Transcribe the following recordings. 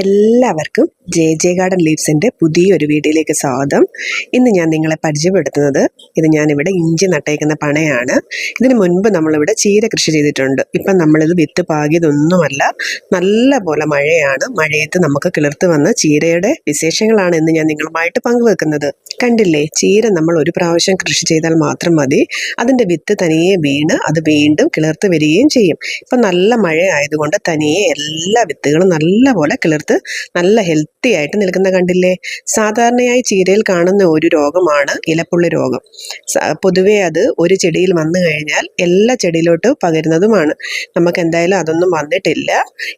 എല്ലാവർക്കും J J garden ലീവ്സിന്റെ പുതിയൊരു വീഡിയോയിലേക്ക് സ്വാഗതം. ഇന്ന് ഞാൻ നിങ്ങളെ പരിചയപ്പെടുത്തുന്നത് ഇത് ഞാനിവിടെ ഇഞ്ചി നട്ടേക്കുന്ന പണയാണ്. ഇതിന് മുൻപ് നമ്മളിവിടെ ചീര കൃഷി ചെയ്തിട്ടുണ്ട്. ഇപ്പം നമ്മളിത് വിത്ത് പാകിയതൊന്നുമല്ല നല്ല പോലെ മഴയാണ്. മഴയത്ത് നമുക്ക് കിളിർത്ത് വന്ന ചീരയുടെ വിശേഷങ്ങളാണ് ഇന്ന് ഞാൻ നിങ്ങളുമായിട്ട് പങ്കുവെക്കുന്നത്. കണ്ടില്ലേ ചീര നമ്മൾ ഒരു പ്രാവശ്യം കൃഷി ചെയ്താൽ മാത്രം മതി. അതിന്റെ വിത്ത് തനിയെ വീണ് അത് വീണ്ടും കിളിർത്ത് വരികയും ചെയ്യും. ഇപ്പം നല്ല മഴ ആയതുകൊണ്ട് തനിയെ എല്ലാ വിത്തുകളും നല്ല പോലെ കിളിർത്ത് നല്ല ഹെൽത്തി ആയിട്ട് നിൽക്കുന്ന കണ്ടില്ലേ? സാധാരണയായി ചീരയിൽ കാണുന്ന ഒരു രോഗമാണ് ഇലപ്പുള്ളി രോഗം. പൊതുവേ അത് ഒരു ചെടിയിൽ വന്നു കഴിഞ്ഞാൽ എല്ലാ ചെടിയിലോട്ട് പകരുന്നതുമാണ്. നമുക്ക് എന്തായാലും അതൊന്നും വന്നിട്ടില്ല.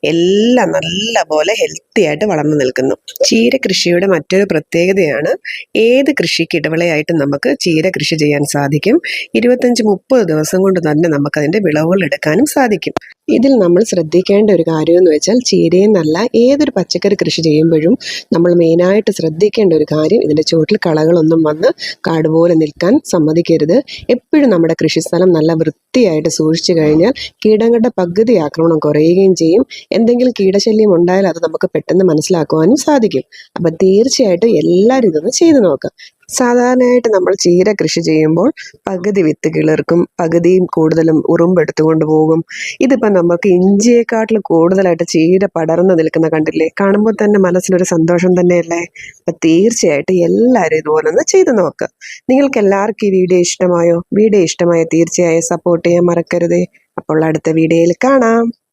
എല്ലാം നല്ല പോലെ ഹെൽത്തി ആയിട്ട് വളർന്നു നിൽക്കുന്നു. ചീര കൃഷിയുടെ മറ്റൊരു പ്രത്യേകതയാണ് ഏത് കൃഷിക്ക് ഇടവിളയായിട്ട് നമുക്ക് ചീര കൃഷി ചെയ്യാൻ സാധിക്കും? ഇരുപത്തഞ്ച് മുപ്പത് ദിവസം കൊണ്ട് തന്നെ നമുക്കതിന്റെ വിളവുകൾ എടുക്കാനും സാധിക്കും. ഇതിൽ നമ്മൾ ശ്രദ്ധിക്കേണ്ട ഒരു കാര്യം എന്ന് വെച്ചാൽ ചീരയെന്നല്ല ഏതൊരു പച്ചക്കറി കൃഷി ചെയ്യുമ്പോഴും നമ്മൾ മെയിനായിട്ട് ശ്രദ്ധിക്കേണ്ട ഒരു കാര്യം ഇതിന്റെ ചുവട്ടിൽ കളകളൊന്നും വന്ന് കാട് പോലെ നിൽക്കാൻ സമ്മതിക്കരുത്. എപ്പോഴും നമ്മുടെ കൃഷിസ്ഥലം നല്ല വൃത്തിയായിട്ട് സൂക്ഷിച്ചു കഴിഞ്ഞാൽ കീടങ്ങളുടെ പകുതി ആക്രമണം കുറയുകയും ചെയ്യും. എന്തെങ്കിലും കീടശല്യം ഉണ്ടായാൽ അത് നമുക്ക് പെട്ടെന്ന് മനസ്സിലാക്കുവാനും സാധിക്കും. അപ്പം തീർച്ചയായിട്ടും എല്ലാവരും ഇതൊന്ന് ചെയ്തു നോക്കാം സാധാരണയായിട്ട് നമ്മൾ ചീര കൃഷി ചെയ്യുമ്പോൾ പകുതി വിത്ത് കിളിർക്കും പകുതിയും കൂടുതലും ഉറുമ്പെടുത്തുകൊണ്ട് പോകും. ഇതിപ്പം നമുക്ക് ഇഞ്ചിയെക്കാട്ടിലും കൂടുതലായിട്ട് ചീര പടർന്നു നിൽക്കുന്ന കണ്ടില്ലേ? കാണുമ്പോൾ തന്നെ മനസ്സിനൊരു സന്തോഷം തന്നെയല്ലേ? അപ്പം തീർച്ചയായിട്ടും എല്ലാവരും ഇതുപോലെ ഒന്ന് ചെയ്തു നോക്കുക നിങ്ങൾക്ക് എല്ലാവർക്കും ഈ വീഡിയോ ഇഷ്ടമായോ? വീഡിയോ ഇഷ്ടമായോ തീർച്ചയായും സപ്പോർട്ട് ചെയ്യാൻ മറക്കരുതേ. അപ്പോൾ അടുത്ത വീഡിയോയിൽ കാണാം.